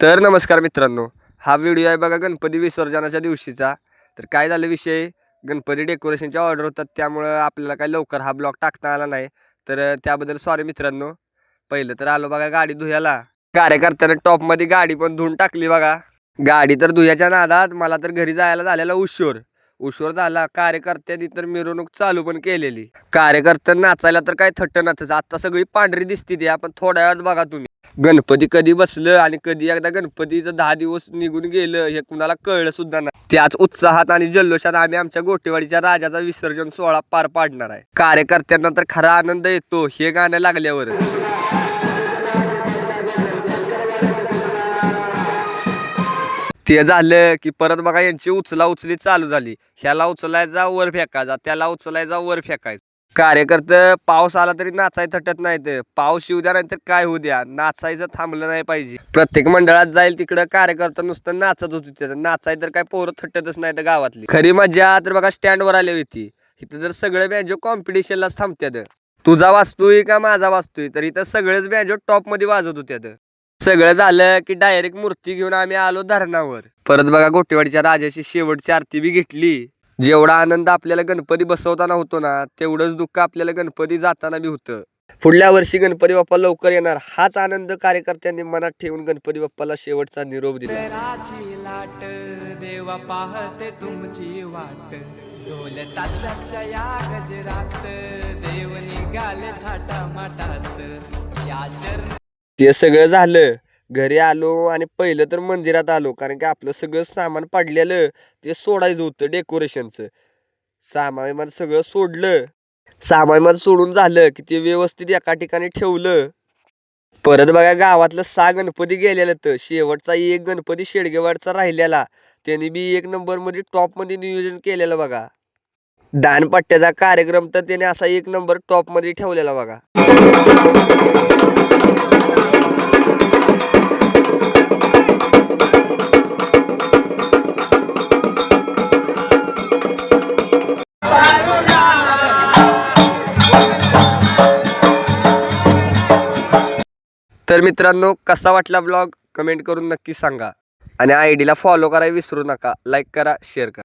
तर नमस्कार मित्रांनो हा व्हिडिओ आहे बघा गणपती विसर्जनाच्या दिवशीचा. तर काय झालं विषय? गणपती डेकोरेशनच्या ऑर्डर होतात त्यामुळं आपल्याला काय लवकर हा ब्लॉग टाकता आला नाही. तर त्याबद्दल सॉरी मित्रांनो. पहिलं तर आलो बघा गाडी धुयाला. कार्यकर्त्यानं टॉपमध्ये गाडी पण धुवून टाकली बघा. गाडी तर धुयाच्या नादात मला तर घरी जायला झालेला उशोर. उशोर झाला कार्यकर्त्यांनी तर मिरवणूक चालू पण केलेली. कार्यकर्त्या नाचायला तर काय थट्ट नाचायचं आता सगळी पांढरी दिसती ती आपण थोड्या वेळात बघा तुम्ही. गणपती कधी बसलं आणि कधी एकदा गणपतीचं दहा दिवस निघून गेलं हे कुणाला कळलं सुद्धा नाही. त्याच उत्साहात आणि जल्लोषात आम्ही आमच्या गोटेवाडीच्या राजाचा विसर्जन सोहळा पार पाडणार आहे. कार्यकर्त्यांना तर खरा आनंद येतो हे गाणं लागल्यावर. ते झालं की परत बघा यांची उचला उचली चालू झाली. ह्याला उचलायचा वर फेकायचा त्याला उचलायचा वर फेकायचा. कार्यकर्ते पाऊस आला तरी नाचाय थटत नाहीत. पाऊस येऊ द्या नाहीतर काय होऊ द्या. नाचायचं थांबलं नाही पाहिजे. प्रत्येक मंडळात जाईल तिकडं कार्यकर्ता नुसतं नाचत होती त्याचं. नाचाय तर काय पोरं थटतच नाही तर गावातली. खरी मजा तर बघा स्टँडवर आली होती. इथं जर सगळे बॅजो कॉम्पिटिशनलाच थांबत्यात. तुझा वाचतोय का माझा वाचतोय तर इथं सगळेच बॅजो टॉपमध्ये वाजत होत्यात. सगळं झालं की डायरेक्ट मूर्ती घेऊन आम्ही आलो धरणावर. परत बघा गोटेवाडीच्या राजाची शेवटची आरती बी घेतली. जेवढा आनंद आपल्याला गणपती बसवताना होतो ना तेवढंच दुःख आपल्याला गणपती जाताना बी होतं. पुढल्या वर्षी गणपती बाप्पा लवकर येणार हाच आनंद कार्यकर्त्यांनी मनात ठेवून गणपती बाप्पाला शेवटचा निरोप दिला. राची लाट देवा पाहते तुमची वाट. ढोल ताशाच्या या गजरात देव निघाले थाटा माटात या चरण ते सगळं झालं. घरी आलो आणि पहिलं तर मंदिरात आलो कारण की आपलं सगळं सामान पडलेलं ते सोडायचं होतं डेकोरेशनचं सामान सगळं सोडलं. सामान सोडून झालं की ते व्यवस्थित एका ठिकाणी ठेवलं. परत बघा गावातलं सहा गणपती गेलेलं तर शेवटचा एक गणपती शेडगेवाडचा राहिलेला. त्यांनी बी एक नंबरमध्ये टॉपमध्ये नियोजन केलेलं बघा. दानपट्ट्याचा कार्यक्रम तर त्याने असा एक नंबर टॉपमध्ये ठेवलेला बघा. तर मित्रांनो कसा वाटला ब्लॉग? कमेंट करून नक्की सांगा. आणि आय डीला फॉलो करायला विसरू नका. लाईक करा शेअर करा.